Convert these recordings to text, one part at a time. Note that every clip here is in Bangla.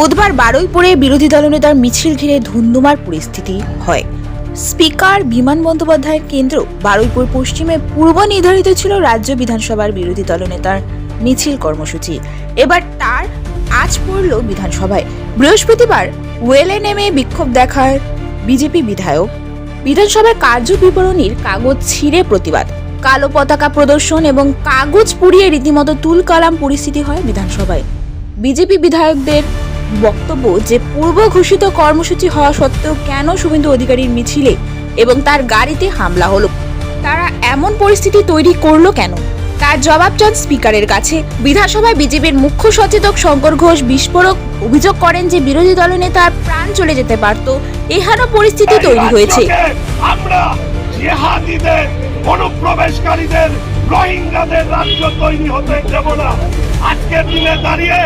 বুধবার বারুইপুরে বিরোধী দলনেতার মিছিল ঘিরে ধুন্ধুমার পরিস্থিতি হয়। স্পিকার বিমান বন্দ্যোপাধ্যায়ের কেন্দ্র বারুইপুর পশ্চিমে পূর্ব নির্ধারিত ছিল রাজ্য বিধানসভার বিরোধী দলনেতার মিছিল কর্মসূচি। এবার তার আজ পড়ল বিধানসভায়। বৃহস্পতিবার ওয়েলে নেমে বিক্ষোভ দেখার বিজেপি বিধায়ক। বিধানসভার কার্য বিবরণীর কাগজ ছিঁড়ে প্রতিবাদ। কালো পতাকা প্রদর্শন এবং কাগজ পুড়িয়ে রীতিমতো তুলকালাম পরিস্থিতি হয় বিধানসভায়। বিজেপি বিধায়কদের বক্তব্য যে পূর্ব ঘোষিত কর্মসূচি হওয়া সত্ত্বেও কেন শুভেন্দু অধিকারীর মিছিলে এবং তার গাড়িতে হামলা হলো? তারা এমন পরিস্থিতি তৈরি করল কেন? তার জবাব চান স্পিকারের কাছে। বিধানসভায় বিজেপির মুখ্য সচেতক শঙ্কর ঘোষ বিস্ফোরক অভিযোগ করেন যে বিরোধী দলনেতার প্রাণ চলে যেতে পারত। এহারও পরিস্থিতি তৈরি হয়েছে। আমরা জেহাদিদের অনুপ্রবেশকারীদের রোহিঙ্গাদের রাজ্য তৈরি হতে দেব না। আজকের দিনে দাঁড়িয়ে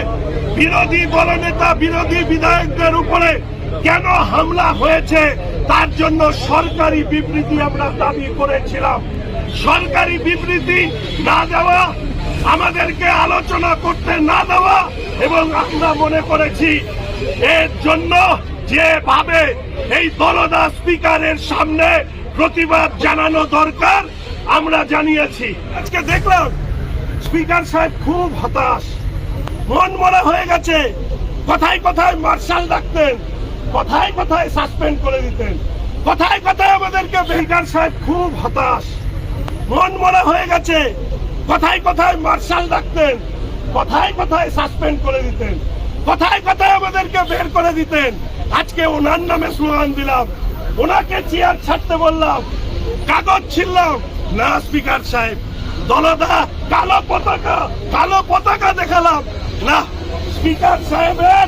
বিরোধী দলনেতা, বিরোধী বিধায়কদের উপরে কেন হামলা হয়েছে? তার জন্য সরকারি বিবৃতি আমরা দাবি করেছিলাম। সরকারি বিবৃতি না দেওয়া, আমাদেরকে আলোচনা করতে না দেওয়া এবং আমরা মনে করেছি এর জন্য যেভাবে এই দলদা স্পিকারের সামনে প্রতিবাদ জানানো দরকার, আমরা জানিয়েছি। আজকে দেখলাম স্পিকার সাহেব খুব হতাশ। মন মরা হয়ে গেছে। কথায় কথায় মার্শাল ডাকতেন। কথায় কথায় সাসপেন্ড করে দিতেন। কথায় কথায় আমাদেরকে স্পিকার সাহেব খুব হতাশ। মন মরা হয়ে গেছে। কথায় কথায় মার্শাল ডাকতেন। কথায় কথায় সাসপেন্ড করে দিতেন। কথায় কথায় আমাদেরকে বের করে দিতেন। আজকে ওনার নামে স্লোগান দিলাম। ওনাকে চেয়ার ছাড়তে বললাম। কাগজ ছিললাম না, স্পিকার সাহেব। দলদা কালো পতাকা কালো পতাকা দেখালাম। না, স্পিকার সাহেবের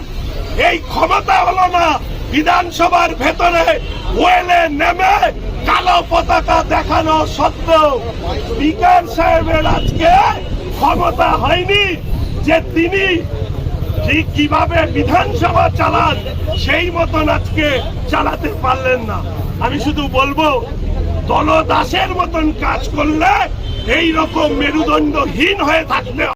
এই ক্ষমতা হলো না। বিধানসভার ভেতরে ওয়েলে নেমে কালো পতাকা দেখানো সত্ত্বেও স্পিকার সাহেবের আজকে ক্ষমতা হয়নি যে তিনি ঠিক কীভাবে বিধানসভা চালান, সেই মতন আজকে চালাতে পারলেন না। আমি শুধু বলব, দলদাসের মতন কাজ করলে এই রকম মেরুদণ্ডহীন হয়ে থাকতে